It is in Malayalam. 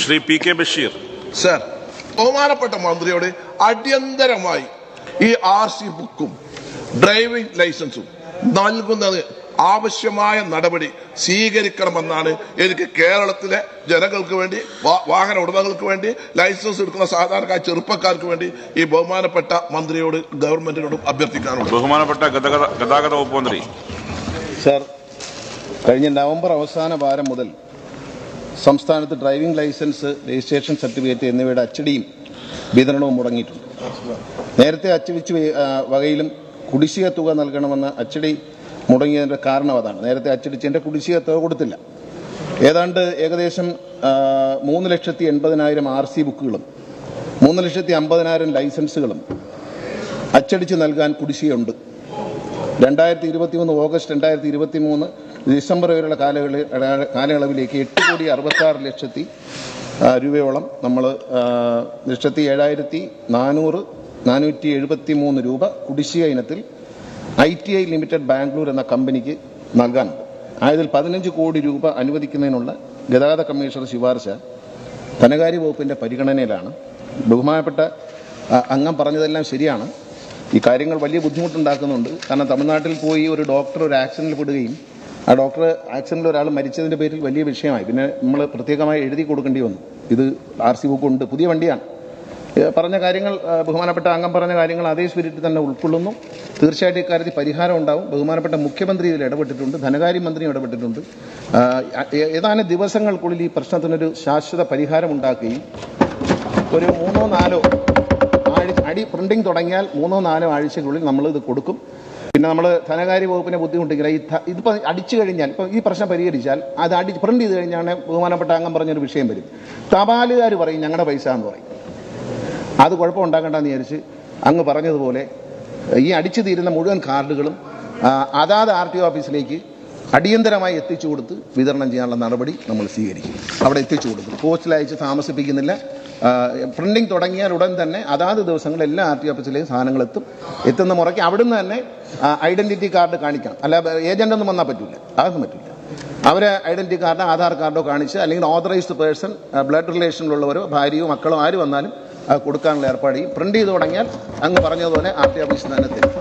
Shri P K Basheer. Sir ബഹുമാനപ്പെട്ട മന്ത്രിയോട് അടിയന്തരമായി ഈ ആർ സി ബുക്കും ഡ്രൈവിംഗ് ലൈസൻസും നൽകുന്നത് ആവശ്യമായ നടപടി സ്വീകരിക്കണമെന്നാണ് എനിക്ക് കേരളത്തിലെ ജനങ്ങൾക്ക് വേണ്ടി വാഹന ഉടമകൾക്ക് വേണ്ടി ലൈസൻസ് എടുക്കുന്ന സാധാരണക്കാർ ചെറുപ്പക്കാർക്ക് വേണ്ടി ഈ ബഹുമാനപ്പെട്ട മന്ത്രിയോട് ഗവൺമെന്റിനോടും അഭ്യർത്ഥിക്കാനുണ്ട് ബഹുമാനപ്പെട്ട ഗതാഗത ഗതാഗത വകുപ്പ് മന്ത്രി. സർ കഴിഞ്ഞ നവംബർ അവസാന വാരം മുതൽ സംസ്ഥാനത്ത് ഡ്രൈവിംഗ് ലൈസൻസ് രജിസ്ട്രേഷൻ സർട്ടിഫിക്കറ്റ് എന്നിവയുടെ അച്ചടിയും വിതരണവും മുടങ്ങിയിട്ടുണ്ട്. നേരത്തെ അച്ചടിച്ച് വകയിലും കുടിശ്ശിക തുക നൽകണമെന്ന അച്ചടി മുടങ്ങിയതിന്റെ കാരണം അതാണ്. നേരത്തെ അച്ചടിച്ചതിന്റെ കുടിശ്ശിക തുക കൊടുത്തില്ല. ഏതാണ്ട് ഏകദേശം മൂന്ന് ലക്ഷത്തി എൺപതിനായിരം ആർ സി ബുക്കുകളും മൂന്ന് ലക്ഷത്തി അമ്പതിനായിരം ലൈസൻസുകളും അച്ചടിച്ച് നൽകാൻ കുടിശ്ശികയുണ്ട്. രണ്ടായിരത്തി ഇരുപത്തി മൂന്ന് ഓഗസ്റ്റ് രണ്ടായിരത്തി ഇരുപത്തി മൂന്ന് ഡിസംബർ വരെയുള്ള കാലകളിൽ കാലയളവിലേക്ക് എട്ട് കോടി അറുപത്താറ് ലക്ഷത്തി രൂപയോളം നമ്മൾ ലക്ഷത്തി ഏഴായിരത്തി നാനൂറ് നാനൂറ്റി എഴുപത്തി മൂന്ന് രൂപ കുടിശ്ശിക ഇനത്തിൽ I T I limited Bangalore എന്ന കമ്പനിക്ക് നൽകാനുണ്ട്. ആയതിൽ പതിനഞ്ച് കോടി രൂപ അനുവദിക്കുന്നതിനുള്ള ഗതാഗത കമ്മീഷണർ ശുപാർശ ധനകാര്യ വകുപ്പിന്റെ പരിഗണനയിലാണ്. ബഹുമാനപ്പെട്ട അംഗം പറഞ്ഞതെല്ലാം ശരിയാണ്. ഈ കാര്യങ്ങൾ വലിയ ബുദ്ധിമുട്ടുണ്ടാക്കുന്നുണ്ട്. കാരണം തമിഴ്നാട്ടിൽ പോയി ഒരു ഡോക്ടർ ഒരു ആക്സിഡന്റിൽ പെടുകയും ആ ഡോക്ടർ ആക്സിഡന്റിൽ ഒരാൾ മരിച്ചതിന്റെ പേരിൽ വലിയ വിഷയമായി. പിന്നെ നമ്മൾ പ്രത്യേകമായി എഴുതി കൊടുക്കേണ്ടി വന്നു. ഇത് ആർ സി ബുക്ക് ഉണ്ട്. പുതിയ വണ്ടിയാണ്. പറഞ്ഞ കാര്യങ്ങൾ ബഹുമാനപ്പെട്ട അംഗം പറഞ്ഞ കാര്യങ്ങൾ അതേ സ്പിരിറ്റിൽ തന്നെ ഉൾക്കൊള്ളുന്നു. തീർച്ചയായിട്ടും ഇക്കാര്യത്തിൽ പരിഹാരം ഉണ്ടാവും. ബഹുമാനപ്പെട്ട മുഖ്യമന്ത്രി ഇതിൽ ഇടപെട്ടിട്ടുണ്ട്. ധനകാര്യമന്ത്രിയും ഇടപെട്ടിട്ടുണ്ട്. ഏതാനും ദിവസങ്ങൾക്കുള്ളിൽ ഈ പ്രശ്നത്തിനൊരു ശാശ്വത പരിഹാരം ഉണ്ടാക്കുകയും ഒരു മൂന്നോ നാലോ പ്രിന്റിംഗ് തുടങ്ങിയാൽ മൂന്നോ നാലോ ആഴ്ചക്കുള്ളിൽ നമ്മൾ ഇത് കൊടുക്കും. പിന്നെ നമ്മൾ ധനകാര്യ വകുപ്പിനെ ബുദ്ധിമുട്ടിക്കില്ല ഈ ഇതിപ്പോൾ അടിച്ചു കഴിഞ്ഞാൽ ഇപ്പം ഈ പ്രശ്നം പരിഹരിച്ചാൽ അത് അടി പ്രിന്റ് ചെയ്ത് കഴിഞ്ഞാണ് ബഹുമാനപ്പെട്ട അംഗം പറഞ്ഞൊരു വിഷയം വരും. തപാലുകാർ പറയും ഞങ്ങളുടെ പൈസ എന്ന് പറയും. അത് കുഴപ്പമുണ്ടാക്കേണ്ടെന്ന് വിചാരിച്ച് അങ്ങ് പറഞ്ഞതുപോലെ ഈ അടിച്ചു തീരുന്ന മുഴുവൻ കാർഡുകളും അതാത് ആർ ടി ഓഫീസിലേക്ക് അടിയന്തരമായി എത്തിച്ചു കൊടുത്ത് വിതരണം ചെയ്യാനുള്ള നടപടി നമ്മൾ സ്വീകരിക്കും. അവിടെ എത്തിച്ചു കൊടുക്കും. പോസ്റ്റിൽ അയച്ച് താമസിപ്പിക്കുന്നില്ല. പ്രിന്റിംഗ് തുടങ്ങിയാൽ ഉടൻ തന്നെ അതാത് ദിവസങ്ങളിൽ എല്ലാ ആർ ടി ഓഫീസിലെയും സാധനങ്ങൾ എത്തും. എത്തുന്ന മുറയ്ക്ക് അവിടുന്ന് തന്നെ ഐഡന്റിറ്റി കാർഡ് കാണിക്കണം. അല്ല ഏജന്റ് ഒന്നും വന്നാൽ പറ്റില്ല അതൊന്നും പറ്റില്ല അവരെ ഐഡന്റിറ്റി കാർഡോ ആധാർ കാർഡോ കാണിച്ച് അല്ലെങ്കിൽ ഓതറൈസ്ഡ് പേഴ്സൺ ബ്ലഡ് റിലേഷനിലുള്ളവരോ ഭാര്യയോ മക്കളോ ആര് വന്നാലും കൊടുക്കാനുള്ള ഏർപ്പാട് ചെയ്യും പ്രിന്റ് ചെയ്ത് തുടങ്ങിയാൽ അങ്ങ് പറഞ്ഞതുപോലെ ആർ ടി ഓഫീസിൽ തന്നെ തരും.